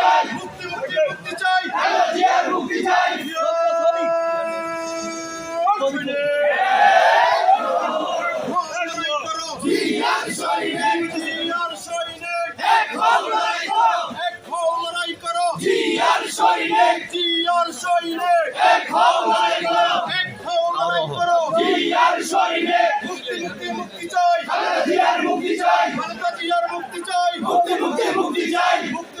চাই। মুক্তি মুক্তি মুক্তি চাই। জিয়ার মুক্তি চাই। জিয়ার সৈনিক। জিয়ার সৈনিক এক হও লড়াই করো। এক হও লড়াই করো। জিয়ার সৈনিক। জিয়ার সৈনিক। এক হও লড়াই করো। এক হও লড়াই করো। জিয়ার সৈনিক মুক্তি মুক্তি মুক্তি চাই খালেদা জিয়ার মুক্তি চাই খালেদা জিয়ার মুক্তি চাই মুক্তি মুক্তি মুক্তি চাই মুক্তি